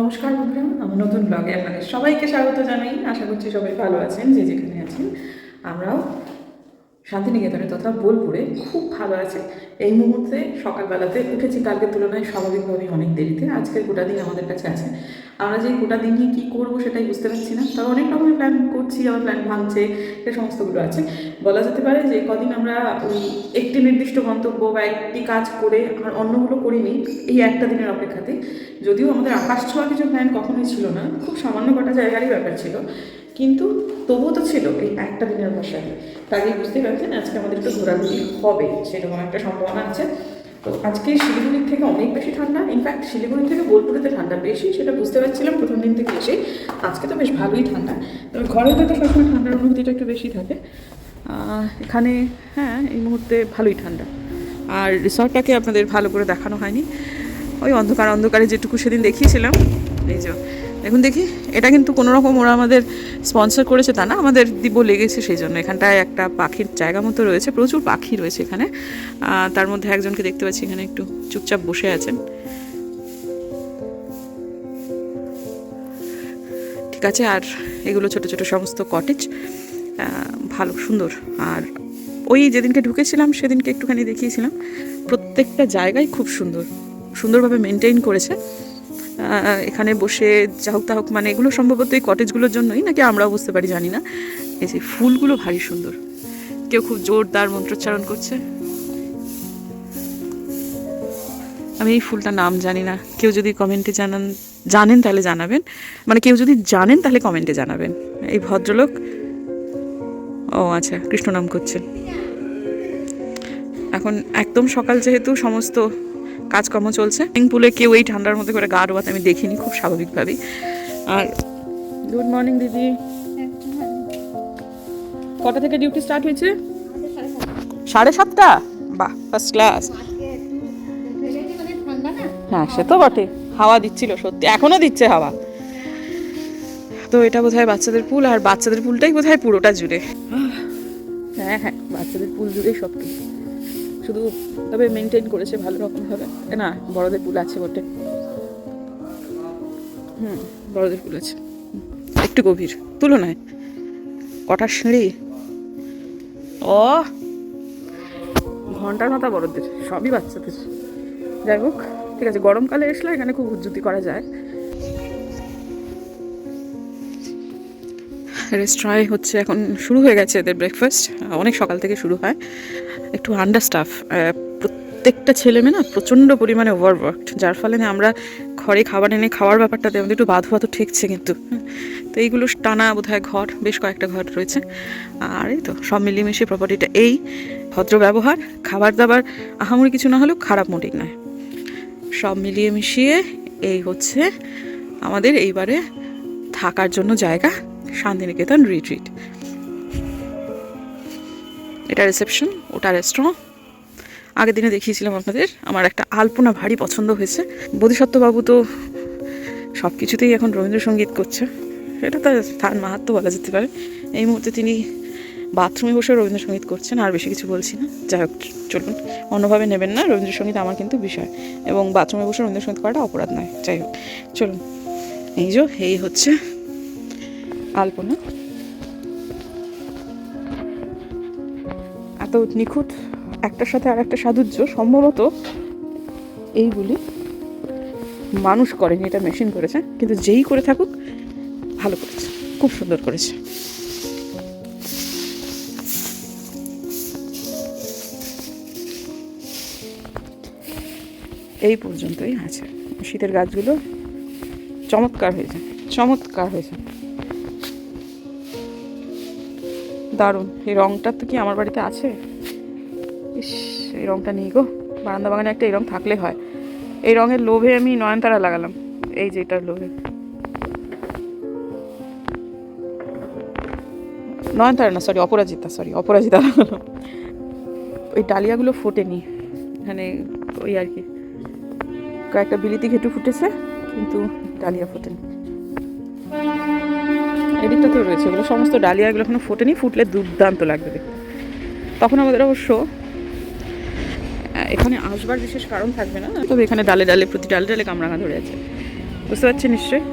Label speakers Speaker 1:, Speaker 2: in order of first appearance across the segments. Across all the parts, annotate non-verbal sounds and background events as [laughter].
Speaker 1: নমস্কার বন্ধুরা, আমার নতুন ব্লগে আপনাদের সবাইকে স্বাগত জানাই। আশা করছি সবাই ভালো আছেন, যে যেখানে আছেন, আমরাও শান্তিনিকেতনে তথা বোলপুরে খুব ভালো আছে। এই মুহূর্তে সকালবেলাতে উঠেছি কালকের তুলনায় স্বাভাবিকভাবেই অনেক দেরিতে। আজকের গোটা দিন আমাদের কাছে আছে। আমরা যে গোটা দিন নিয়ে কী করব সেটাই বুঝতে পারছি না। তবে অনেক রকমের প্ল্যান করছি আমার প্ল্যান ভাঙছে সে সমস্তগুলো আছে। বলা যেতে পারে যে কদিন আমরা ওই একটি নির্দিষ্ট গন্তব্য বা একটি কাজ করে আর অন্যগুলো করিনি এই একটা দিনের অপেক্ষাতে। যদিও আমাদের আকাশ ছোঁয়া কিছু প্ল্যান কখনোই ছিল না। খুব সামান্য কটা জায়গারই ব্যাপার ছিল। কিন্তু তবুও তো ছিল এই একটা দিনের ভাষায় তাই বুঝতে পারছেন, আজকে আমাদের একটু ঘোরাঘুরি হবে সেরকম একটা সম্ভাবনা আছে। তো আজকে শিলিগুড়ির থেকে অনেক বেশি ঠান্ডা ইনফ্যাক্ট শিলিগুড়ি থেকে বোলপুরেতে ঠান্ডা বেশি, সেটা বুঝতে পারছিলাম প্রথম দিন থেকে এসে। আজকে তো বেশ ভালোই ঠান্ডা। তবে ঘরের ভেতর সবসময় ঠান্ডার অনুভূতিটা একটু বেশি থাকে। এখানে হ্যাঁ এই মুহূর্তে ভালোই ঠান্ডা। আর রিসর্টটাকে আপনাদের ভালো করে দেখানো হয়নি। ওই অন্ধকার, অন্ধকারে যেটুকু সেদিন দেখিয়েছিলাম। এই যে দেখুন দেখি, এটা কিন্তু কোনো রকম ওরা আমাদের স্পন্সর করেছে তা না, আমাদের দিব লেগেছে সেই জন্য এখানটায় একটা পাখির জায়গা মতো রয়েছে, প্রচুর পাখি রয়েছে এখানে। তার মধ্যে একজনকে দেখতে পাচ্ছি এখানে একটু চুপচাপ বসে আছেন। ঠিক আছে, আর এগুলো ছোট ছোট সমস্ত কটেজ ভালো, সুন্দর। আর ওই যেদিনকে ঢুকেছিলাম, সেদিনকে একটুখানি দেখিয়েছিলাম। প্রত্যেকটা জায়গায় খুব সুন্দর। সুন্দরভাবে মেনটেন করেছে। এখানে বসে যা হোক তা হোক মানে এগুলো সম্ভবত এই কটেজগুলোর জন্যই, নাকি আমরাও বুঝতে পারি, জানি না। এই যে ফুলগুলো ভারী সুন্দর। কেউ খুব জোরদার মন্ত্রোচ্চারণ করছে। আমি এই ফুলটার নাম জানি না। কেউ যদি কমেন্টে জানান, জানেন তাহলে জানাবেন। মানে কেউ যদি জানেন তাহলে কমেন্টে জানাবেন। এই ভদ্রলোক, ও আচ্ছা কৃষ্ণ নাম করছেন এখন একদম সকাল যেহেতু, সমস্ত কাজকর্ম চলছে। সুইমিং পুলে কেউ এই ঠান্ডার মধ্যে করে গা ডোবাতে আমি দেখিনি, খুব স্বাভাবিকভাবেই। আর গুড মর্নিং দিদি। কটা থেকে ডিউটি স্টার্ট হয়েছে? সাড়ে সাতটা? বাহ ফার্স্ট ক্লাস হ্যাঁ সে তো বটে। হাওয়া দিচ্ছিল সত্যি, এখনও দিচ্ছে হাওয়া। তো এটা বোধহয় বাচ্চাদের পুল আর বাচ্চাদের পুলটাই বোধহয় পুরোটা জুড়ে। হ্যাঁ হ্যাঁ বাচ্চাদের পুল জুড়েই সব কিছু শুধু তবে মেনটেন করেছে ভালো রকম ভাবে না, বড়দের পুল আছে বটে। হুম, বড়দের পুল আছে। একটু গভীর, তুলনায়। কটা সিঁড়ি? ও, ঘণ্টার মাথা বড়দের, সবই বাচ্চাদের। যাই হোক, ঠিক আছে, গরমকালে এসলে এখানে খুব উজ্জুতি করা যায়। রেস্টুরাঁয় হচ্ছে এখন শুরু হয়ে গেছে এদের ব্রেকফাস্ট অনেক সকাল থেকে শুরু হয়। একটু আন্ডারস্টাফ প্রত্যেকটা ছেলে মেয়ে না প্রচণ্ড পরিমাণে ওভারওয়ার্কড যার ফলে না আমরা ঘরে খাবার এনে খাওয়ার ব্যাপারটাতে আমাদের একটু বাধ বাধু ঠেকছে কিন্তু। তো এইগুলো টানা বোধহয় ঘর, বেশ কয়েকটা ঘর রয়েছে। আর এই তো সব মিলিয়ে প্রপার্টিটা এই ভদ্র ব্যবহার, খাবার দাবার, আহামরি কিছু না হলেও খারাপ মোটেই নয়। সব মিলিয়ে মিশিয়ে এই হচ্ছে আমাদের এইবারে থাকার জন্য জায়গা, শান্তিনিকেতন রিট্রিট এটা রিসেপশন ওটা রেস্টুরেন্ট আগের দিনে দেখিয়েছিলাম আপনাদের, আমার একটা আলপনা ভারী পছন্দ হয়েছে। বোধিসত্ত্ববাবু তো সব কিছুতেই এখন রবীন্দ্রসঙ্গীত করছে। এটা তার তার মাহাত্ম বলা যেতে পারে। এই মুহূর্তে তিনি বাথরুমে বসে রবীন্দ্রসঙ্গীত করছেন, আর বেশি কিছু বলছি না। যাই হোক, চলুন। অন্যভাবে নেবেন না, রবীন্দ্রসঙ্গীত আমার কিন্তু বিষয়। এবং বাথরুমে বসে রবীন্দ্রসঙ্গীত করাটা অপরাধ নয়। যাই হোক, চলুন। এই যে, এই হচ্ছে আলপনা। এত নিখুঁত, একটার সাথে আর একটা সাধুর্য সম্ভবত এইগুলি মানুষ করেনি, এটা মেশিন করেছে, কিন্তু যেই করে থাকুক, ভালো করেছে, খুব সুন্দর করেছে। এই পর্যন্তই আছে। শীতের গাছগুলো চমৎকার হয়েছে চমৎকার হয়েছে। দারুণ। এই রংটা তো কি আমার বাড়িতে আছে? ইস, এই রংটা নেই গো। বারান্দা বাগানে একটা এই রং থাকলে হয়। এই রঙের লোভে আমি নয়নতারা লাগালাম। এই যে এটার লোভে। নয়নতারা না সরি অপরাজিতা সরি অপরাজিতা লাগালাম। ওই ডালিয়াগুলো ফোটেনি। এখানে ওই আর কি। কয়েকটা বিলিতি ঘেটু ফুটেছে, কিন্তু ডালিয়া ফোটেনি। এদিকটাতেও রয়েছে ওগুলো সমস্ত ডালিয়াগুলো এখনও ফোটেনি, ফুটলে দুর্দান্ত লাগবে দেখতে। তখন আমাদের অবশ্য এখানে আসবার বিশেষ কারণ থাকবে না। তবে এখানে ডালে ডালে, প্রতি ডালে ডালে কামরাঙা ধরে আছে। বুঝতে পারছেন নিশ্চয়ই?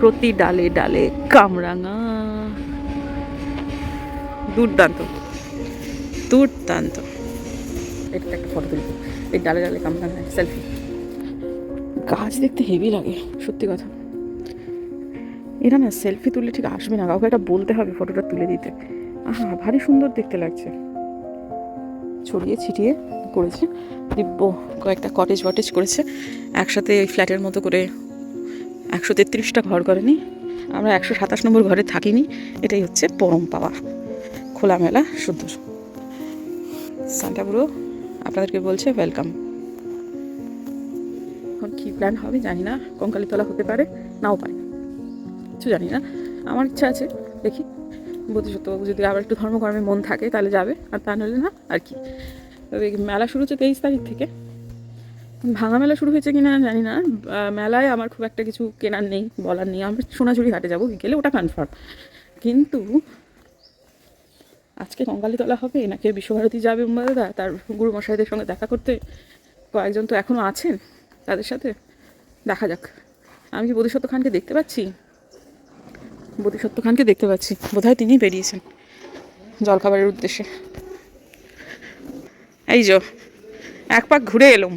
Speaker 1: প্রতি ডালে ডালে কামরাঙা। দুর্দান্ত। দুর্দান্ত। এটা একটা ফটো তুলবো এই ডালে ডালে কামরাঙা সেলফি গাছ দেখতে হেভি লাগে, সত্যি কথা। এরা না সেলফি তুললে ঠিক আসবে না, কাউকে একটা বলতে হবে ফটোটা তুলে দিতে। আহা, ভারী সুন্দর দেখতে লাগছে। ছড়িয়ে ছিটিয়ে করেছে। দিব্য কয়েকটা কটেজ ওয়াটেজ করেছে। একসাথে ওই ফ্ল্যাটের মতো করে একশো তেত্রিশটা ঘর করেনি। আমরা একশো সাতাশ নম্বর ঘরে থাকিনি। এটাই হচ্ছে পরম পাওয়া। খোলামেলা সুন্দর সান্টাপুরো আপনাদেরকে বলছে ওয়েলকাম এখন কী প্ল্যান হবে জানি না। কঙ্কালীতলা হতে পারে, নাও পারে। কিছু জানি না। আমার ইচ্ছা আছে, দেখি। বোধিসত্ত্ব যদি আবার একটু ধর্মকর্মে মন থাকে, তাহলে যাবে। আর তা নাহলে না, আর কি। তবে মেলা শুরু হচ্ছে তেইশ তারিখ থেকে। ভাঙা মেলা শুরু হয়েছে কিনা জানি না। মেলায় আমার খুব একটা কিছু কেনার নেই, বলার নেই। আমরা সোনাঝুরি হাটে যাব গেলে ওটা কনফার্ম কিন্তু আজকে কঙ্কালীতলা হবে, নাকি বিশ্বভারতী যাবে দাদা তার গুরু মশাইদের সঙ্গে দেখা করতে কয়েকজন তো এখনও আছেন তাদের সাথে। দেখা যাক। আমি কি বোধিসত্ত্ব খানকে দেখতে পাচ্ছি? বোধিসত্ত্ব খানকে দেখতে পাচ্ছি। বোধহয় তিনি বেরিয়েছেন জলখাবারের উদ্দেশ্যে। এই যো, এক পাক ঘুরে এলাম।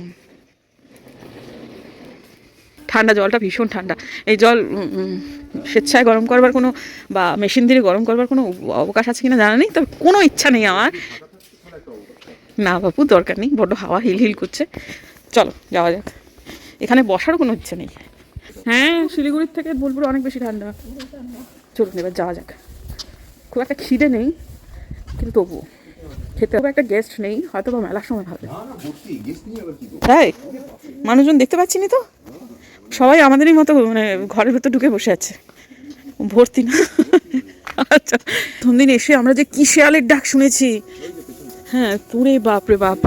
Speaker 1: ঠান্ডা জলটা ভীষণ ঠান্ডা। এই জল স্বেচ্ছায় গরম করবার কোনো বা মেশিন দিয়ে গরম করবার কোনো অবকাশ আছে কিনা জানা নেই, তবে কোনো ইচ্ছা নেই আমার। না বাপু, দরকার নেই, বড্ড হাওয়া হিল হিল করছে। চলো, যাওয়া যাক। এখানে বসারও কোনো ইচ্ছে নেই। হ্যাঁ শিলিগুড়ির থেকে বোলপুর অনেক বেশি ঠান্ডা। চলুন এবার যাওয়া যাক। খুব একটা খিদে নেই কিন্তু তবুও। খেতে হবে একটা গেস্ট নেই হয়তো বা মেলার সময় হবে তাই মানুষজন দেখতে পাচ্ছি নি তো? সবাই আমাদেরই মতো মানে ঘরের ভেতর ঢুকে বসে আছে। ভর্তি না। আচ্ছা প্রথম দিন এসে আমরা যে কি শেয়ালের ডাক শুনেছি। হ্যাঁ পুরে বাপরে বাপ।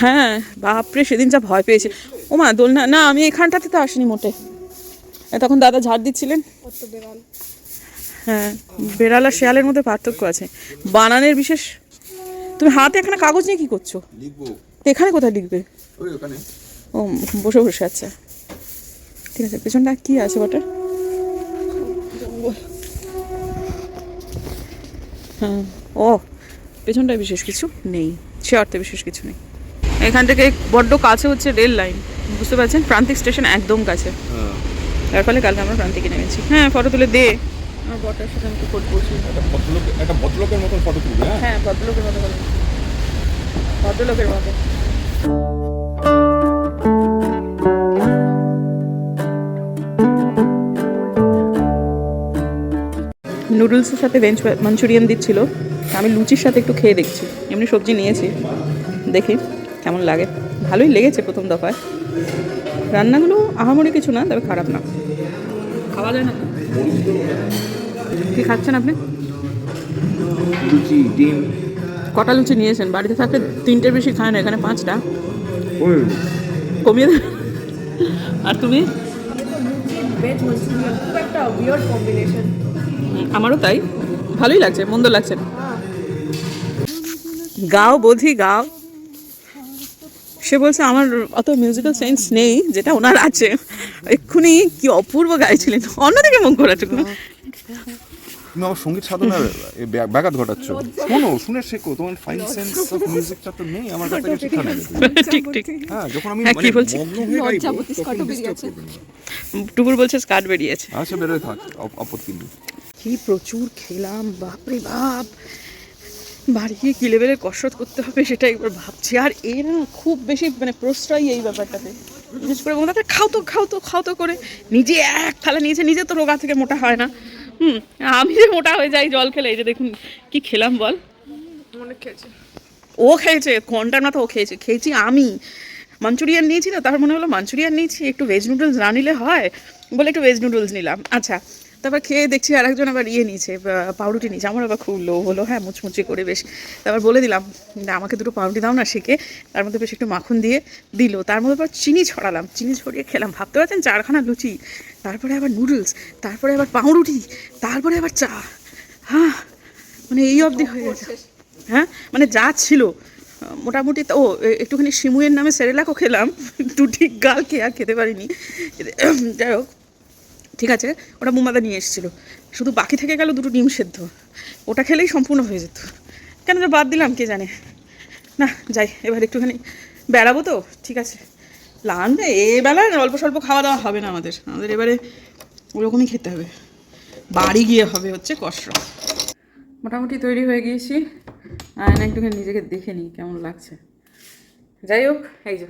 Speaker 1: হ্যাঁ বাপরে সেদিন যা ভয় পেয়েছে। ও মা দোলনা না আমি এখানটাতে তো আসিনি মোটে। তখন দাদা ঝাড় দিচ্ছিলেন। হ্যাঁ বেড়াল আর শেয়ালের মধ্যে পার্থক্য আছে। বানানের বিশেষ তুমি হাতে এখানে কাগজ নিয়ে কি করছ? এখানে কোথায় লিখবে? ও বসে বসে আচ্ছা। ঠিক আছে পেছনটা কি আছে বটে? হ্যাঁ ও পেছনটায় বিশেষ কিছু নেই সে অর্থে বিশেষ কিছু নেই। এখান থেকে বড্ড কাছে হচ্ছে রেল লাইন। বুঝতে পারছেন? প্রান্তিক স্টেশন একদম কাছে। তার ফলে কালকে আমরা প্রান্তিকে নেমেছি। হ্যাঁ ফটো তুলে দে। আমার বটার সাথে আমি ফটো
Speaker 2: একটা ভদ্রলোক একটা ভদ্রলোকের মতন ফটো তুলবে হ্যাঁ?
Speaker 1: হ্যাঁ ভদ্রলোকের মতো ভদ্রলোকের মতো নুডলসের সাথে ভেজ মাঞ্চুরিয়ান দিচ্ছিল। আমি লুচির সাথে একটু খেয়ে দেখছি। এমনি সবজি নিয়েছি। দেখি। কেমন লাগে? ভালোই লেগেছে প্রথম দফায়। রান্নাগুলো আহামরি কিছু না তবে খারাপ না। খাওয়া যায় না কি খাচ্ছেন আপনি?
Speaker 2: লুচি ডিম।
Speaker 1: কটা লুচি নিয়েছেন? বাড়িতে থাকলে তিনটের বেশি খায় না এখানে পাঁচটা। কমিয়ে দেবে আর তুমি? আমারও তাই। ভালোই লাগছে মন্দ লাগছে গাও বোধি গাও। সে বলছে আমার অত মিউজিক্যাল সেন্স নেই যেটা ওনার আছে। এক্ষুনি কি অপূর্ব গাইছিলেন। অন্যদিকে মুখ ঘোরাচ্ছে
Speaker 2: তুমি আমার সংগীত সাধনার ব্যাঘাত ঘটাচ্ছ। শোনো শুনে শেখো তোমার ফাইন সেন্স অফ মিউজিকটা তো নেই আমার কাছ শিক্ষা নেবে
Speaker 1: ঠিক ঠিক।
Speaker 2: হ্যাঁ যখন আমি
Speaker 1: হ্যাঁ, কি
Speaker 2: মানে
Speaker 1: বলছে?
Speaker 2: হয়ে।
Speaker 1: টুকুর বলছে স্কার্ট বেরিয়েছে।
Speaker 2: আচ্ছা বেরোয় থাক আপত্তি নেই।
Speaker 1: কি প্রচুর খেলাম বাপরে বাপ। বাড়ি গিয়ে কি লেভেলের কসরত করতে হবে সেটা একবার ভাবছি। আর এর খুব বেশি মানে প্রশ্রয় এই ব্যাপারটাতে। বিশেষ করে বন্ধুদের খাও তো খাও তো খাও তো করে। নিজে এক থালা নিয়েছে নিজে তো রোগা থেকে মোটা হয় না। হুম আমি যে মোটা হয়ে যাই জল খেলে এই যে দেখুন কি খেলাম বল।
Speaker 3: অনেক খেয়েছে।
Speaker 1: ও খেয়েছে ঘণ্টার মতো ও খেয়েছে? খেয়েছি আমি। মাঞ্চুরিয়ান নিয়েছি না তারপর মনে হলো মাঞ্চুরিয়ান নিয়েছি একটু ভেজ নুডলস না নিলে হয়। বলে একটু ভেজ নুডলস নিলাম। আচ্ছা তারপর খেয়ে দেখছি আর একজন আবার ইয়ে নিয়েছে পাউরুটি নিয়েছে। আমার আবার খুব লো হলো হ্যাঁ মুচমুচি করে বেশ। তারপর বলে দিলাম "না, আমাকে দুটো পাউরুটি দাও না শেখে তার মধ্যে বেশ একটু মাখন দিয়ে দিল। তার মধ্যে আবার চিনি ছড়ালাম। চিনি ছড়িয়ে খেলাম। ভাবতে পারছেন? চারখানা লুচি তারপরে আবার নুডলস তারপরে আবার পাউরুটি তারপরে আবার চা। হ্যাঁ মানে এই অবধি হয়ে গেছে। হ্যাঁ মানে যা ছিল মোটামুটি তো ও একটুখানি শিমুয়ের নামে সেরেলাকও খেলাম। [laughs] দুটি গাল খেয়ে আর খেতে পারিনি। যাই হোক ঠিক আছে? ওটা মুমাদা নিয়ে এসেছিল। শুধু বাকি থেকে গেল দুটো ডিম সেদ্ধ। ওটা খেলেই সম্পূর্ণ হয়ে যেত। কেন যে বাদ দিলাম, কে জানে? না, যাই, এবার একটুখানি বেড়াবো তো, ঠিক আছে? লান এবেলা অল্প স্বল্প খাওয়া দাওয়া হবে না আমাদের। আমাদের এবারে ওরকমই খেতে হবে। বাড়ি গিয়ে হবে হচ্ছে কষ্ট মোটামুটি তৈরি হয়ে গিয়েছি। আর না একটুখানি নিজেকে দেখে নিই, কেমন লাগছে। যাই হোক, এই যে।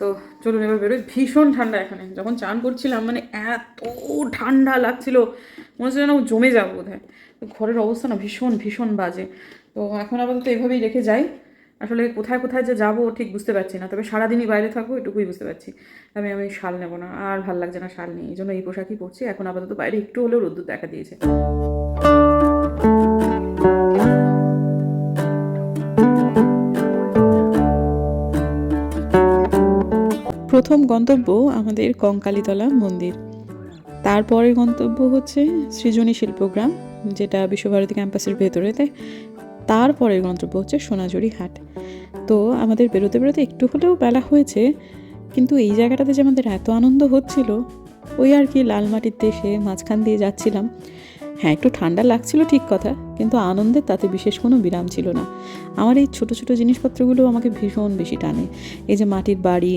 Speaker 1: তো চলুন এবার বেরোই। ভীষণ ঠান্ডা এখানে। যখন চান করছিলাম মানে এত ঠান্ডা লাগছিল, মনে হচ্ছে যেন জমে যাব বোধ হয় ঘরের অবস্থা না ভীষণ ভীষণ বাজে। তো এখন আপাতত এভাবেই রেখে যাই। আসলে কোথায় কোথায় যে যাব ঠিক বুঝতে পারছি না। তবে সারাদিনই বাইরে থাকব, এটুকুই বুঝতে পারছি। আমি আমি শাল নেব না, আর ভালো লাগছে না শাল নিয়ে। এই জন্য এই পোশাকই পরছি। এখন আপাতত বাইরে একটু হলেও রোদ্দুর দেখা দিয়েছে। প্রথম গন্তব্য আমাদের কঙ্কালীতলা মন্দির। তারপরের গন্তব্য হচ্ছে সৃজনী শিল্পগ্রাম, যেটা বিশ্বভারতী ক্যাম্পাসের ভেতরেতে তারপরের গন্তব্য হচ্ছে সোনাঝুরি হাট। তো আমাদের বেরোতে বেরোতে একটু হলেও বেলা হয়েছে, কিন্তু এই জায়গাটাতে যে আমাদের এত আনন্দ হচ্ছিল, ওই আর কি লাল মাটির দেশে মাঝখান দিয়ে যাচ্ছিলাম। হ্যাঁ একটু ঠান্ডা লাগছিল ঠিক কথা, কিন্তু আনন্দের তাতে বিশেষ কোনো বিরাম ছিল না। আমার এই ছোট ছোট জিনিসপত্রগুলো আমাকে ভীষণ বেশি টানে। এই যে মাটির বাড়ি,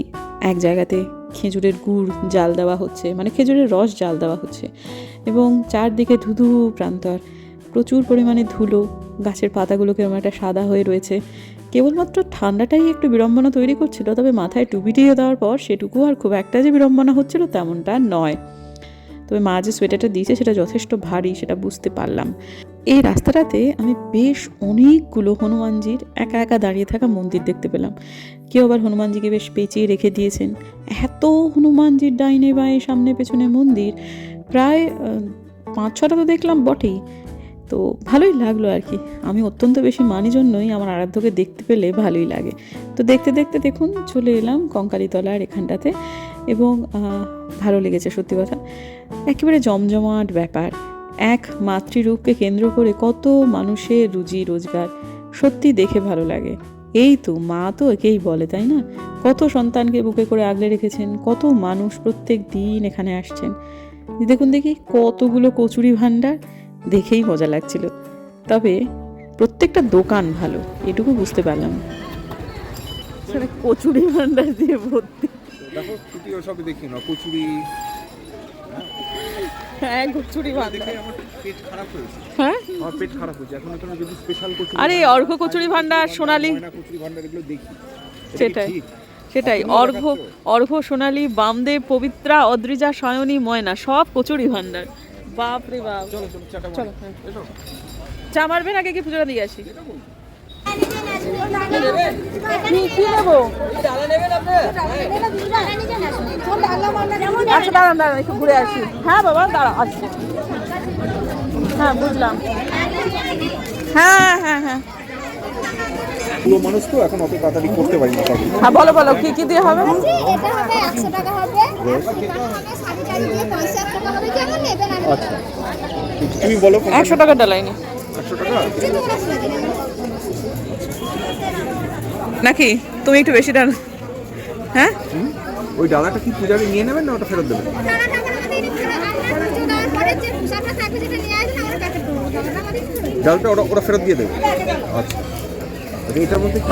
Speaker 1: এক জায়গাতে খেজুরের গুড় জাল দেওয়া হচ্ছে মানে খেজুরের রস জাল দেওয়া হচ্ছে এবং চারদিকে ধুধু প্রান্তর। প্রচুর পরিমাণে ধুলো, গাছের পাতাগুলো কেমন একটা সাদা হয়ে রয়েছে। কেবলমাত্র ঠান্ডাটাই একটু বিড়ম্বনা তৈরি করছিল, তবে মাথায় টুপি দেওয়ার পর সেটুকু আর খুব একটা যে বিড়ম্বনা হচ্ছিল তেমনটা নয়। তবে মা যে সোয়েটারটা দিয়েছে সেটা যথেষ্ট ভারী, সেটা বুঝতে পারলাম। এই রাস্তাটাতে আমি বেশ অনেকগুলো হনুমানজির একা একা দাঁড়িয়ে থাকা মন্দির দেখতে পেলাম। কেউ আবার হনুমানজিকে বেশ পেঁচিয়ে রেখে দিয়েছেন। এত হনুমানজির ডাইনে বাঁয়ে সামনে পেছনে মন্দির, প্রায় পাঁচ ছটা তো দেখলাম বটেই। তো ভালোই লাগল আর কি। আমি অত্যন্ত বেশি মানি জন্যই আমার আরাধ্যকে দেখতে পেলে ভালোই লাগে। তো দেখতে দেখতে দেখুন, চলে এলাম কঙ্কালীতলার এখানটাতে। এবং ভালো লেগেছে সত্যি কথা। একেবারে জমজমাট ব্যাপার। এক মাতৃরূপকে কেন্দ্র করে কত মানুষের রুজি, রোজগার সত্যি দেখে ভালো লাগে। এই তো, মা তো একেই বলে, তাই না? কত সন্তানকে বুকে করে আগলে রেখেছেন, কত মানুষ প্রত্যেক দিন এখানে আসছেন। দেখুন দেখি, কতগুলো কচুরি ভাণ্ডার, দেখেই মজা লাগছিল। তবে প্রত্যেকটা দোকান ভালো, এটুকু বুঝতে পারলাম। কচুরি ভাণ্ডার দিয়ে ভর্তি।
Speaker 2: দেখো সবই দেখি না কচুরি।
Speaker 1: হ্যাঁ কচুরি ভাণ্ডার
Speaker 2: দেখে আমার পেট খারাপ হয়েছে।
Speaker 1: হ্যাঁ?
Speaker 2: আমার পেট খারাপ হয়েছে। এখন যদি স্পেশাল কচুরি
Speaker 1: আরে অর্ঘ্য কচুরি ভাণ্ডার সোনালি।
Speaker 2: কচুরি ভাণ্ডার এগুলো দেখি।
Speaker 1: সেটাই। সেটাই।
Speaker 2: দেখাচ্ছো?
Speaker 1: অর্ঘ্য সোনালি বামদেব পবিত্রা অদ্রিজা সায়নী ময়না সব কচুরি ভাণ্ডার বাপ। রে বাপ
Speaker 2: চলো চলো এসো।
Speaker 1: চা মারবেন আগে কি পুজোটা দিয়ে আসি? কি কি নেব আচ্ছা দাঁড়ান দাঁড়ান একটু ঘুরে আসি। হ্যাঁ বাবা দাঁড়া আসছি। হ্যাঁ বুঝলাম। হ্যাঁ হ্যাঁ হ্যাঁ।
Speaker 2: পুরো মানুষ তো এখন অত তাড়াতাড়ি করতে পারি না
Speaker 1: হ্যাঁ বলো বলো কি কি দিয়ে হবে?
Speaker 4: এটা হবে একশো টাকা হবে। টাকা
Speaker 2: আচ্ছা। তুমি বলো
Speaker 1: একশো টাকার ডালাইনি।
Speaker 2: একশো টাকা
Speaker 4: যেহেতু কোনো শুনে দিলেন
Speaker 1: নাকি তুমি একটু বেশি ডাল হ্যাঁ
Speaker 2: ওই ডালাটা কি পূজারি নিয়ে নেবেন না ওটা ফেরত দেবেন ডালটা ওরা ওরা ফেরত দিয়ে দেবে আচ্ছা আচ্ছা, এটার মধ্যে কি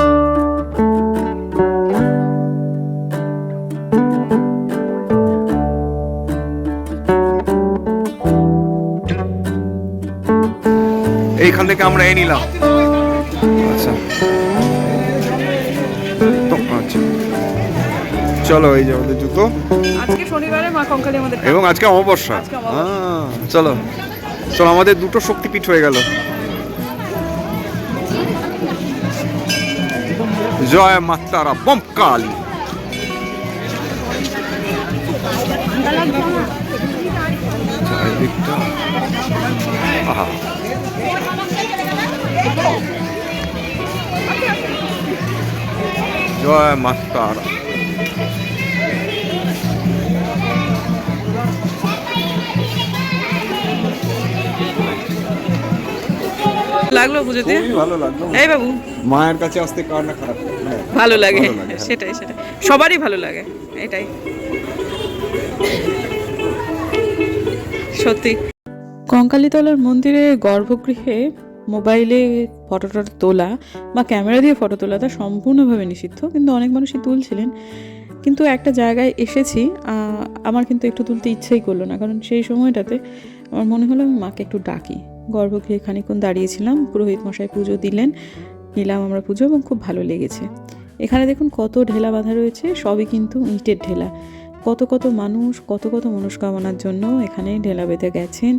Speaker 2: এইখান থেকে আমরা এ নিলাম তো আচ্ছা। চলো এই যে আমাদের জুতো।
Speaker 1: আজকে শনিবারে মা কঙ্কালী আমাদের
Speaker 2: এবং আজকে অমাবস্যা। চলো। চলো আমাদের দুটো শক্তিপীঠ হয়ে গেল। জয় মাতারা বম কালী আহা। জয় মাতারা
Speaker 1: লাগল পুজোতে?
Speaker 2: ভালো লাগল।
Speaker 1: এই বাবু।
Speaker 2: মায়ের কাছে আসতে কার না খারাপ? হ্যাঁ।
Speaker 1: ভালো লাগে।
Speaker 2: ভালো লাগে, হ্যাঁ।
Speaker 1: সেটাই সেটাই। সবারই ভালো লাগে এটাই। সত্যি। কঙ্কালীতলার মন্দিরে গর্ভগৃহে মোবাইলে ফটো টটো তোলা বা ক্যামেরা দিয়ে ফটো তোলাটা সম্পূর্ণভাবে নিষিদ্ধ, কিন্তু অনেক মানুষই তুলছিলেন। কিন্তু একটা জায়গায় এসেছি আমার কিন্তু একটু তুলতে ইচ্ছেই করল না, কারণ সেই সময়টাতে আমার মনে হলো আমি মাকে একটু ডাকি। গর্ভগৃহে খানিক্ষণ দাঁড়িয়েছিলাম, পুরোহিত মশাই পুজো দিলেন, নিলাম আমরা পুজো এবং খুব ভালো লেগেছে। এখানে দেখুন কত ঢেলা বাঁধা রয়েছে, সবই কিন্তু ইটের ঢেলা। কত কত মানুষ, কত কত মনস্কামনার জন্য এখানে ঢেলা বেঁধে গেছেন,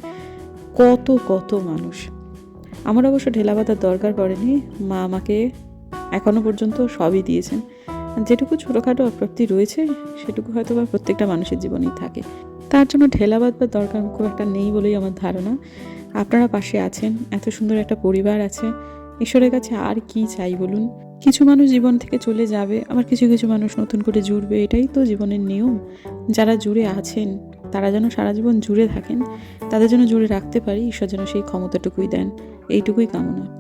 Speaker 1: কত কত মানুষ। আমার অবশ্য ঢেলা বাঁধার দরকার পড়েনি। মা আমাকে এখনও পর্যন্ত সবই দিয়েছেন। যেটুকু ছোটোখাটো অপ্রাপ্তি রয়েছে, সেটুকু হয়তো বা প্রত্যেকটা মানুষের জীবনেই থাকে। তার জন্য ঢেলা বাঁধবার দরকার খুব একটা নেই বলেই আমার ধারণা। আপনারা পাশে আছেন, এত সুন্দর একটা পরিবার আছে। ঈশ্বরের কাছে আর কি চাই বলুন? কিছু মানুষ জীবন থেকে চলে যাবে, আবার কিছু কিছু মানুষ নতুন করে জুড়বে, এটাই তো জীবনের নিয়ম। যারা জুড়ে আছেন, তারা যেন সারা জীবন জুড়ে থাকেন, তাদের জন্য জুড়ে রাখতে পারি, ঈশ্বর যেন সেই ক্ষমতাটুকুই দেন। এইটুকুই কামনা।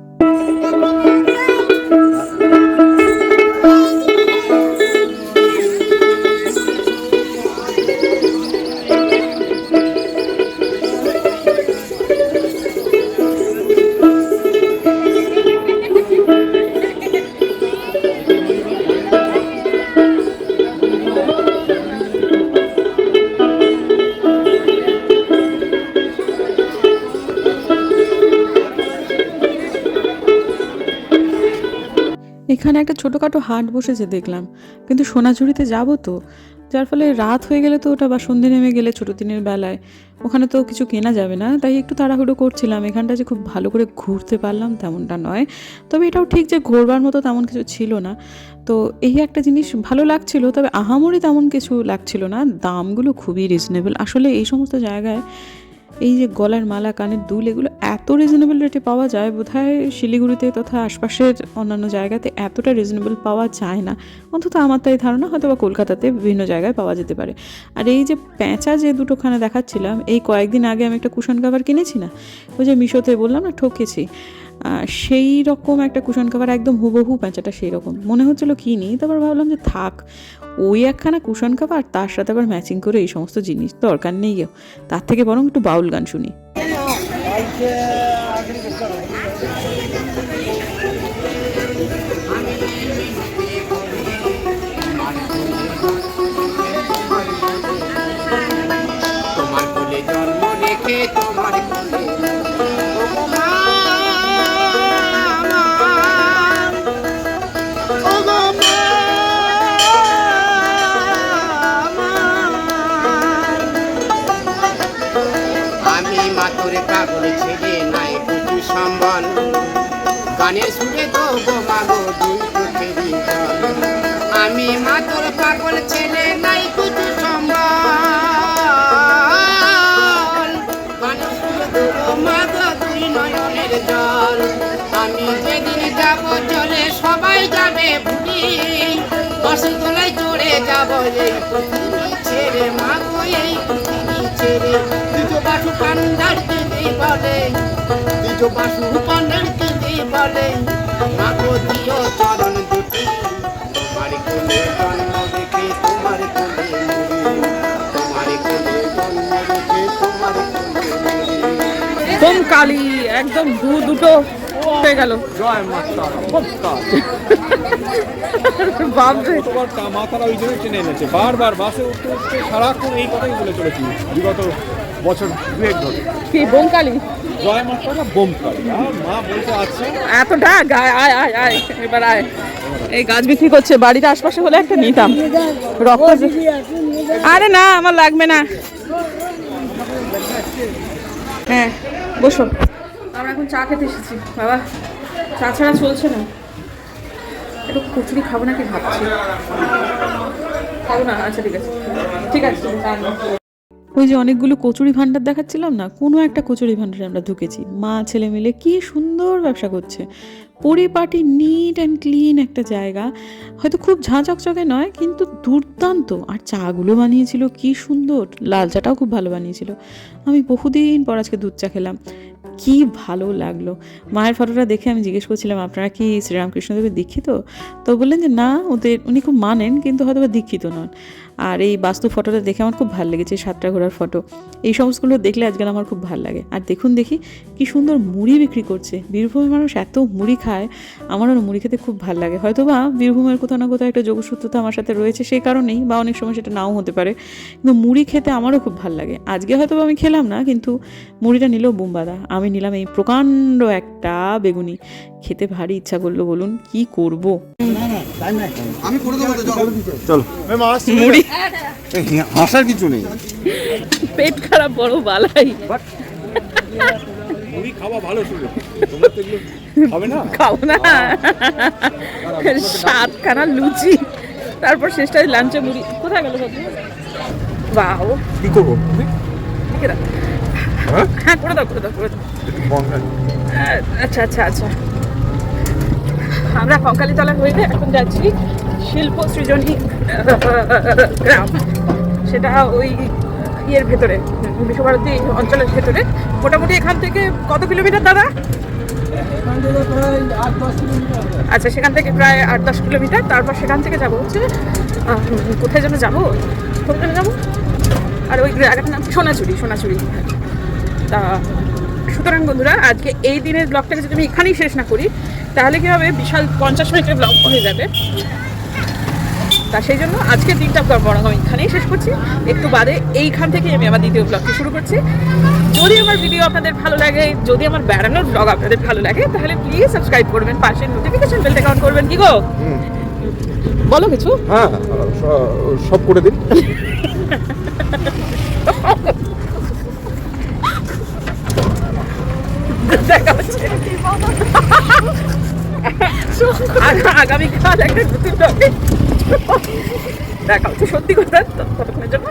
Speaker 1: এখানে একটা ছোটোখাটো হাট বসেছে দেখলাম। কিন্তু সোনাঝুরিতে যাব তো, যার ফলে রাত হয়ে গেলে তো ওটা বা সন্ধে নেমে গেলে ছোটো দিনের বেলায়। ওখানে তো কিছু কেনা যাবে না, তাই একটু তাড়াহুড়ো করছিলাম। এখানটা যে খুব ভালো করে ঘুরতে পারলাম তেমনটা নয়। তবে এটাও ঠিক যে ঘোরবার মতো তেমন কিছু ছিল না। তো এই একটা জিনিস ভালো লাগছিল, তবে আহামরি তেমন কিছু লাগছিল না। দামগুলো খুবই রিজনেবল আসলে এই সমস্ত জায়গায় এই যে গলার মালা, কানের দুল, এগুলো এত রিজনেবল রেটে পাওয়া যায়? বোধহয় শিলিগুড়িতে তথা আশপাশের অন্যান্য জায়গাতে এতটা রিজনেবল পাওয়া যায় না। অন্তত আমার তাই ধারণা হয়তো বা কলকাতাতে বিভিন্ন জায়গায় পাওয়া যেতে পারে। আর এই যে প্যাঁচা যে দুটোখানে দেখাচ্ছিলাম, এই কয়েকদিন আগে আমি একটা কুশন কাভার কিনেছি না? ওই যে মিশোতে বললাম না, ঠকেছি। সেই রকম একটা কুশন কাভার একদম হুবহু প্যাঁচাটা সেই রকম মনে হচ্ছিল কিনি তারপর ভাবলাম যে থাক, ওই একখানা কুশন কাভার তার সাথে আবার ম্যাচিং করে এই সমস্ত জিনিস দরকার নেই। তার থেকে বরং একটু বাউল গান শুনি
Speaker 5: তোমার জন্ম রেখে তোমার সুরে গো মাগো আমি মাতর পাগল ছেলে, নাই কিছু সম্বল সুরে গো মাগো দুই নয়নের জল। আমি যেদিন যাব চলে সবাই যাবে বসে তোলায় চড়ে যাব এই ছেড়ে মাগো, এই ছেড়ে দুটো বাসু কান্দার দিদি বলে বাসু কান্দার দিদি বলে। মাগো দিও চরণ দুটি। তোমার কোলে জন্ম রেখে তোমার কোলে তোমার কোলে জন্ম রেখে তোমার কোলে মরি
Speaker 1: একদম কালি একদম দু দুটো হয়ে গেল।
Speaker 2: জয় মা তারা খুব কাজ [laughs]
Speaker 1: বাপরে।
Speaker 2: তোমার তা- মা ওই জন্য টেনে এনেছে। বারবার বাসে উঠতে উঠতে সারাক্ষণ এই কথাই বলে চলেছি। বিগত বছর দুয়েক ধরে।
Speaker 1: কি বোমকালি
Speaker 2: জয় মা বোম মা বলতে আছে।
Speaker 1: এত ডাক, আয় আয় আয় আয়, এবার আয়। এই গাছ বিক্রি করছে, বাড়ির আশপাশে হলে একটা নিতাম। রক্ত আরে না, আমার লাগবে না। হ্যাঁ বসো। আমরা এখন চা খেতে এসেছি, বাবা। চা ছাড়া চলছে না। একটু কচুরি খাব নাকি ভাবছি। খাব না? আচ্ছা ঠিক আছে। ঠিক আছে। ওই যে অনেকগুলো কচুরি ভাণ্ডার দেখাচ্ছিলাম না, কোনো একটা কচুরি ভাণ্ডারে আমরা ঢুকেছি। মা, ছেলে মিলে কি সুন্দর ব্যবসা করছে। পরিপাটি নিট অ্যান্ড ক্লিন একটা জায়গা। হয়তো খুব ঝাঁ চকচকে নয়, কিন্তু দুর্দান্ত। আর চাগুলো বানিয়েছিল, কি সুন্দর। লাল চাটাও খুব ভালো বানিয়েছিল। আমি বহুদিন পর আজকে দুধ চা খেলাম। কি ভালো লাগল। মায়ের ফটোটা দেখে আমি জিজ্ঞেস করছিলাম, আপনারা কি শ্রীরামকৃষ্ণদেবের দীক্ষিত? তো বললেন যে, না, ওদের, উনি খুব মানেন, কিন্তু হয়তো বা দীক্ষিত নন। আর এই বাস্তু ফটোটা দেখে আমার খুব ভালো লেগেছে সাতটা ঘোড়ার ফটো। এই সমস্তগুলো দেখলে আজকাল আমার খুব ভালো লাগে। আর দেখুন দেখি, কি সুন্দর মুড়ি বিক্রি করছে। বীরভূমের মানুষ এত মুড়ি খায়, আমারও মুড়ি খেতে খুব ভালো লাগে। হয়তো বা বীরভূমের কোথাও না কোথাও একটা যোগসূত্রতা আমার সাথে রয়েছে সেই কারণেই বা অনেক সময় সেটা নাও হতে পারে। কিন্তু মুড়ি খেতে আমারও খুব ভালো লাগে। আজকে হয়তো আমি খেলাম না, কিন্তু মুড়িটা নিল বুম্বাদা। আমি নিলাম এই প্রকাণ্ড একটা বেগুনি। খেতে ভারী ইচ্ছা করল বলুন কি করব?
Speaker 2: চলো।
Speaker 1: মুড়ি।
Speaker 2: হাসার কিছু নেই।
Speaker 1: পেট খারাপ বড় বালাই।
Speaker 2: মুড়ি খাওয়া ভালো ছিল। তোমরা তো খাবে না?
Speaker 1: খাও না। সাতখানা লুচি। তারপর শেষটায় লাঞ্চে মুড়ি। কোথায় গেল বাহ
Speaker 2: কি করব?
Speaker 1: লিখে দাও হ্যাঁ? করে দাও করে দাও করে দাও। আচ্ছা আচ্ছা আচ্ছা। আমরা কঙ্কালীতলা হইলে এখন যাচ্ছি শিল্প সৃজনী গ্রাম। সেটা ওই ইয়ের ভেতরে, বিশ্বভারতী অঞ্চলের ভেতরে। মোটামুটি এখান থেকে কত কিলোমিটার, দাদা? আচ্ছা সেখান থেকে প্রায় আট দশ কিলোমিটার। তারপর সেখান থেকে যাব হচ্ছে কোথায় যেন যাব? কোথায় যাব? আর ওই জায়গাটার নাম? সোনাচুরি সোনাচুরি তা সুতরাং বন্ধুরা আজকে এই দিনের ব্লগটাকে যদি আমি এখানেই শেষ না করি তাহলে কী হবে? বিশাল পঞ্চাশ মিনিটের ব্লগ হয়ে যাবে। তা সেই জন্য আজকের দিনটা বড় আমি এখানেই শেষ করছি। একটু বাদে এইখান থেকে আমি আমার দ্বিতীয় ব্লগটি শুরু করছি। যদি আমার ভিডিও আপনাদের ভালো লাগে যদি আমার বেড়ানোর ব্লগ আপনাদের ভালো লাগে তাহলে প্লিজ সাবস্ক্রাইব করবেন পাশের নোটিফিকেশন বেলটা অন করবেন কি গো? বলো কিছু।
Speaker 2: হ্যাঁ সব করে দিন। [laughs]
Speaker 1: দেখা হচ্ছে আগা- আগামীকাল একটা নতুন দেখা হচ্ছে সত্যি কথা ততক্ষণের জন্য